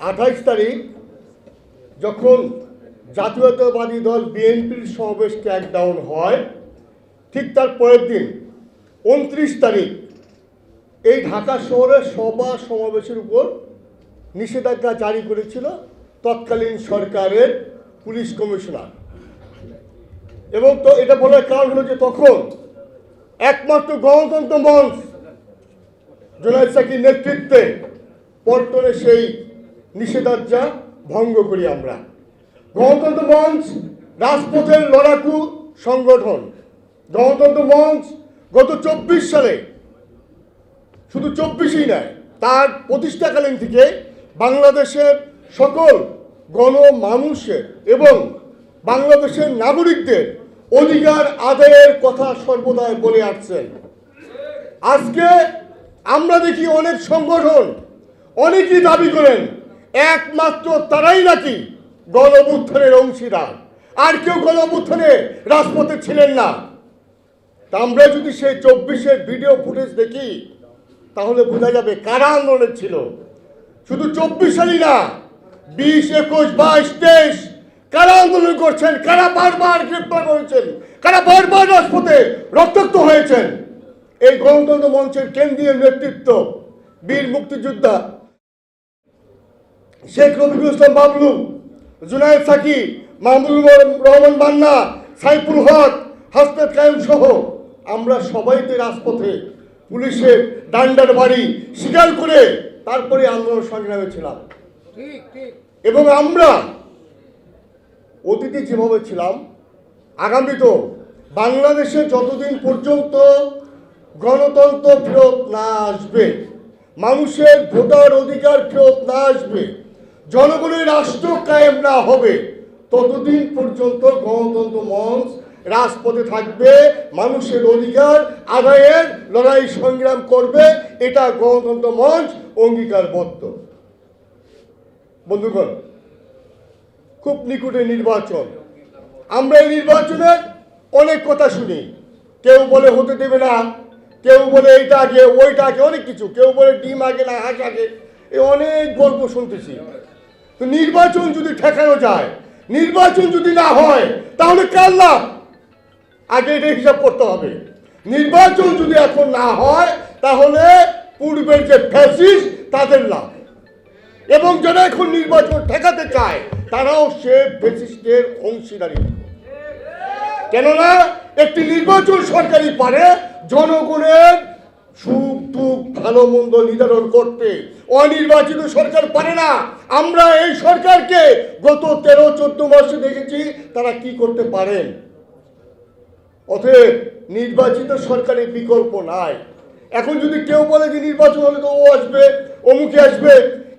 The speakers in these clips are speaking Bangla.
আঠাইশ তারিখ যখন জাতীয়তাবাদী দল বিএনপির সমাবেশ ক্র্যাকডাউন হয়, ঠিক তার পরের দিন, উনত্রিশ তারিখ, এই ঢাকা শহরের সভা সমাবেশের উপর নিষেধাজ্ঞা জারি করেছিল তৎকালীন সরকারের পুলিশ কমিশনার। এবং তো এটা বলার কারণ হলো যে তখন একমাত্র গণতন্ত্র মঞ্চ সাকির নেতৃত্বে পল্টনে সেই নিষেধাজ্ঞা ভঙ্গ করি আমরা। গণতন্ত্র মঞ্চ রাজপথের লড়াকু সংগঠন। গণতন্ত্র মঞ্চ গত চব্বিশ সালে, শুধু চব্বিশই নয়, তার প্রতিষ্ঠাকালীন থেকে বাংলাদেশের সকল গণ মানুষের এবং বাংলাদেশের নাগরিকদের অধিকার আদায়ের কথা সর্বদাই বলে আসছেন। আজকে আমরা দেখি অনেক সংগঠন অনেকেই দাবি করেন একমাত্র তারাই নাকি গণবুত্থানের অংশীদার। আর কেউ গণবুত্থানে রাজপথে ছিলেন না। তা আমরা যদি সেই চব্বিশের ভিডিও ফুটেজ দেখি, তাহলে বোঝা যাবে কারা আন্দোলনের ছিল। শুধু চব্বিশ সালই না, বিশ, একুশ, বাইশ, তেইশ, কারা আন্দোলন করছেন, কারা বারবার গ্রেপ্তার করেছেন কারা বারবার রাজপথে রক্তাক্ত হয়েছেন। এই গণতন্ত্র মঞ্চের কেন্দ্রীয় নেতৃত্ব বীর মুক্তিযোদ্ধা শেখ রফিকুল ইসলাম বাবলু জুনায়েদ সাকি মাহমুদুর রহমান বান্না সাইফুল হক হাসনাত কায়েম সহ। আমরা সবাই তো রাজপথে পুলিশের ডান্ডার বাড়ি স্বীকার করে তারপরে আন্দোলন সংগ্রামে ছিলাম। এবং আমরা অতীতে যেভাবে ছিলাম আগামী তো বাংলাদেশে যতদিন পর্যন্ত গণতন্ত্র ফেরত না আসবে মানুষের ভোটার অধিকার ফেরত না আসবে জনগণের রাষ্ট্র কায়েম না হবে, ততদিন পর্যন্ত গণতন্ত্র মঞ্চ রাজপথে থাকবে, মানুষের অধিকার আদায়ের লড়াই সংগ্রাম করবে, এটা গণতন্ত্র মঞ্চ অঙ্গীকারবদ্ধ। বন্ধুগণ, খুব নিকুটে নির্বাচন। আমরা এই নির্বাচনে অনেক কথা শুনি। কেউ বলে হতে দেবে না, কেউ বলে এইটা আগে, ওইটা আগে, অনেক কিছু। কেউ বলে ডিম আগে না, হাঁস আগে এই অনেক গল্প শুনতেছি। তো নির্বাচন যদি ঠেকানো যায়, নির্বাচন যদি না হয়, তাহলে কার লাভ? আগে এটা হিসাব করতে হবে। নির্বাচন যদি এখন না হয়, তাহলে পূর্বের যে ফ্যাসিস তাদের লাভ। এবং যারা এখন নির্বাচন ঠেকাতে চায়, তারাও সে ফ্যাসিস্টের অংশীদারি। কেননা, একটি নির্বাচন সরকারি পারে, জনগণের সুখ, দুঃখ, ভালো, মন্দ নির্ধারণ করতে অনির্বাচিত সরকার পারে না। আমরা এই সরকারকে গত তেরো, চোদ্দ মাসে দেখেছি, তারা কি করতে পারেন? অতএব নির্বাচিত সরকারের বিকল্প নাই। এখন যদি কেউ বলে যে নির্বাচন হলে তো ও আসবে, অমুকে আসবে,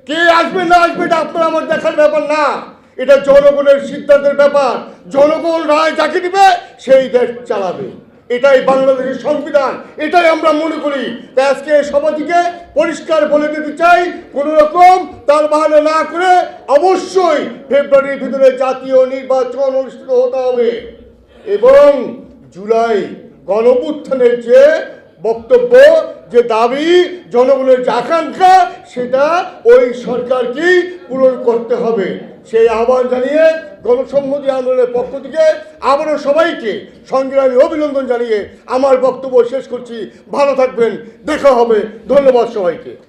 কে আসবে, না আসবে, এটা আপনার আমার দেখার ব্যাপার না। এটা জনগণের সিদ্ধান্তের ব্যাপার। জনগণ রায় যাকে দিবে, সেই দেশ চালাবে। এটাই বাংলাদেশের সংবিধান, এটাই আমরা মনে করি। তাই আজকে সবাইকে পরিষ্কার বলে দিতে চাই, কোনো রকম তার বাহানা না করে অবশ্যই ফেব্রুয়ারির ভিতরে জাতীয় নির্বাচন অনুষ্ঠিত হতে হবে। এবং জুলাই গণপুত্থানের যে বক্তব্য, যে দাবি, জনগণের যে আকাঙ্ক্ষা, সেটা ওই সরকারকেই পূরণ করতে হবে। সেই আহ্বান জানিয়ে গণসম্মতি আন্দোলনের পক্ষ থেকে আবারও সবাইকে সংগ্রামী অভিনন্দন জানিয়ে আমার বক্তব্য শেষ করছি। ভালো থাকবেন। দেখা হবে। ধন্যবাদ সবাইকে।